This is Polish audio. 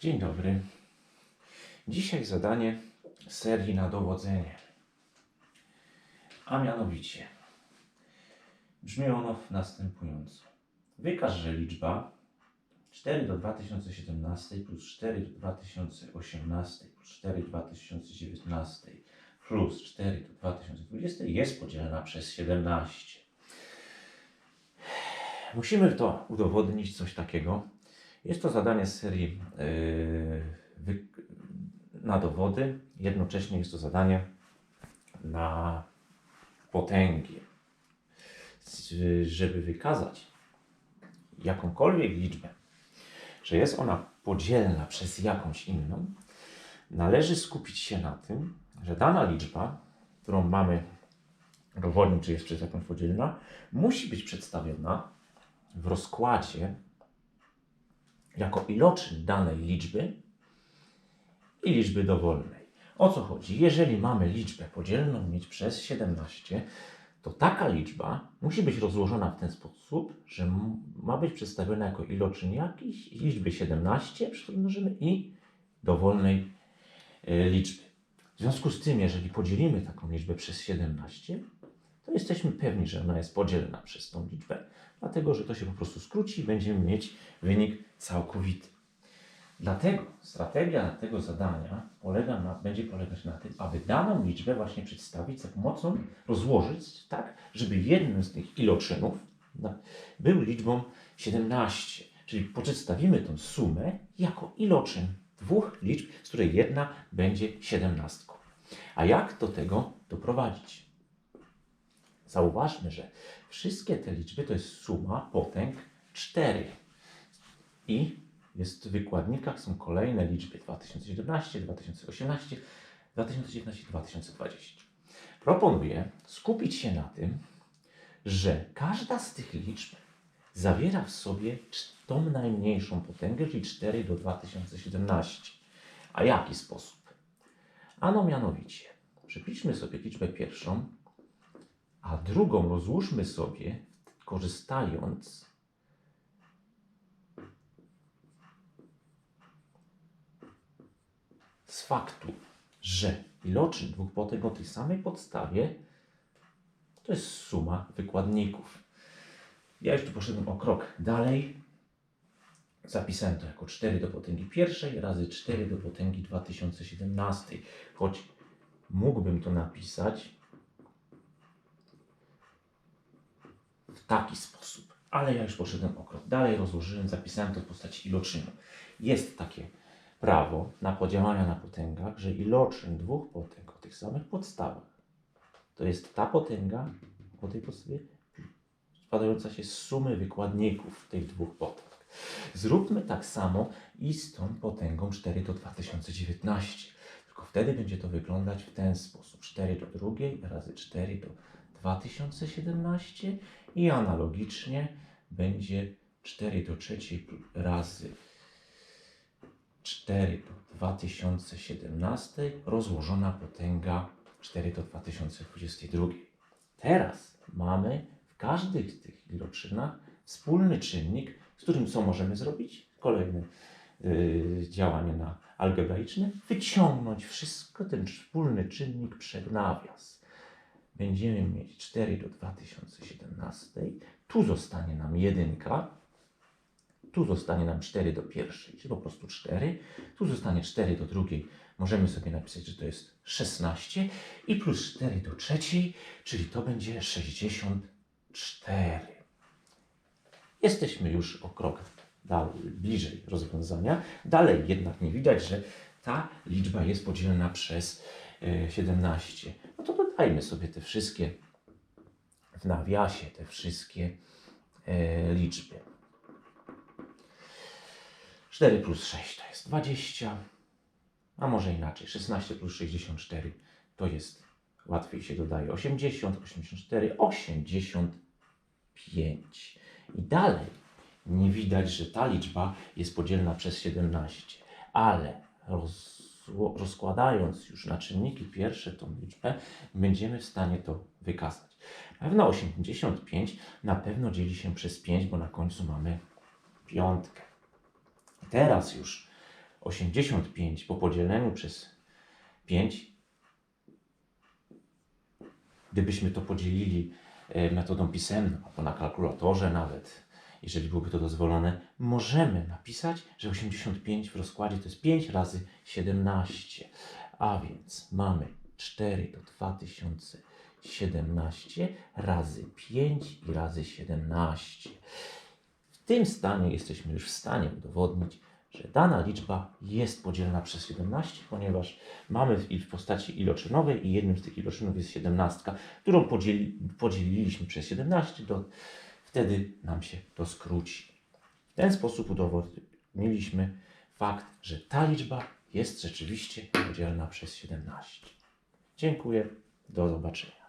Dzień dobry. Dzisiaj zadanie serii na dowodzenie. A mianowicie brzmi ono następująco. Wykaż, że liczba 4 do 2017 plus 4 do 2018 plus 4 do 2019 plus 4 do 2020 jest podzielona przez 17. Musimy to udowodnić coś takiego. Jest to zadanie z serii yy, na dowody. Jednocześnie jest to zadanie na potęgi. Żeby wykazać jakąkolwiek liczbę, że jest ona podzielna przez jakąś inną, należy skupić się na tym, że dana liczba, którą mamy dowodnić, czy jest przez jakąś podzielna, musi być przedstawiona w rozkładzie jako iloczyn danej liczby i liczby dowolnej. O co chodzi? Jeżeli mamy liczbę podzielną mieć przez 17, to taka liczba musi być rozłożona w ten sposób, że ma być przedstawiona jako iloczyn jakiejś liczby 17 przymnożymy i dowolnej e, liczby. W związku z tym, jeżeli podzielimy taką liczbę przez 17, to jesteśmy pewni, że ona jest podzielna przez tą liczbę, dlatego że to się po prostu skróci i będziemy mieć wynik całkowity. Dlatego strategia tego zadania polega na, będzie polegać na tym, aby daną liczbę właśnie przedstawić za pomocą, rozłożyć tak, żeby jednym z tych iloczynów na- był liczbą 17. Czyli przedstawimy tą sumę jako iloczyn dwóch liczb, z której jedna będzie siedemnastką. A jak do tego doprowadzić? Zauważmy, że wszystkie te liczby to jest suma potęg 4. I jest w wykładnikach są kolejne liczby 2017, 2018, 2019 2020. Proponuję skupić się na tym, że każda z tych liczb zawiera w sobie tą najmniejszą potęgę, czyli 4 do 2017. A jaki sposób? Ano mianowicie, przypiszmy sobie liczbę pierwszą, a drugą rozłóżmy sobie, korzystając z faktu, że iloczyn dwóch potęg o tej samej podstawie to jest suma wykładników. Ja już tu poszedłem o krok dalej. Zapisałem to jako 4 do potęgi pierwszej razy 4 do potęgi 2017. Choć mógłbym to napisać taki sposób. Ale ja już poszedłem o krok dalej, rozłożyłem, zapisałem to w postaci iloczynu. Jest takie prawo na podziałania na potęgach, że iloczyn dwóch potęg o tych samych podstawach to jest ta potęga o tej podstawie składająca się z sumy wykładników tych dwóch potęg. Zróbmy tak samo i z tą potęgą 4 do 2019. Tylko wtedy będzie to wyglądać w ten sposób. 4 do drugiej razy 4 do 2017 i analogicznie będzie 4 do trzeciej razy 4 do 2017 rozłożona potęga 4 do 2022. Teraz mamy w każdych z tych iloczynach wspólny czynnik, z którym co możemy zrobić? Kolejne yy, działanie na algebraiczne. Wyciągnąć wszystko, ten wspólny czynnik przed nawias. Będziemy mieć 4 do 2017. Tu zostanie nam jedynka. Tu zostanie nam 4 do pierwszej, czyli po prostu 4. Tu zostanie 4 do drugiej. Możemy sobie napisać, że to jest 16 i plus 4 do trzeciej, czyli to będzie 64. Jesteśmy już o krok dalej, bliżej rozwiązania. Dalej jednak nie widać, że ta liczba jest podzielona przez 17. No to dodajmy sobie te wszystkie w nawiasie, te wszystkie e, liczby. 4 plus 6 to jest 20, a może inaczej, 16 plus 64 to jest, łatwiej się dodaje, 80, 84, 85. I dalej nie widać, że ta liczba jest podzielna przez 17, ale roz, rozkładając już na czynniki pierwsze tą liczbę, będziemy w stanie to wykazać. Na pewno 85 na pewno dzieli się przez 5, bo na końcu mamy piątkę. Teraz już 85 po podzieleniu przez 5, gdybyśmy to podzielili e, metodą pisemną, albo na kalkulatorze nawet, jeżeli byłoby to dozwolone, możemy napisać, że 85 w rozkładzie to jest 5 razy 17. A więc mamy 4 to 2017 razy 5 i razy 17. W tym stanie jesteśmy już w stanie udowodnić, że dana liczba jest podzielna przez 17, ponieważ mamy w, postaci iloczynowej i jednym z tych iloczynów jest 17, którą podzieli, podzieliliśmy przez 17, to wtedy nam się to skróci. W ten sposób udowodniliśmy fakt, że ta liczba jest rzeczywiście podzielna przez 17. Dziękuję, do zobaczenia.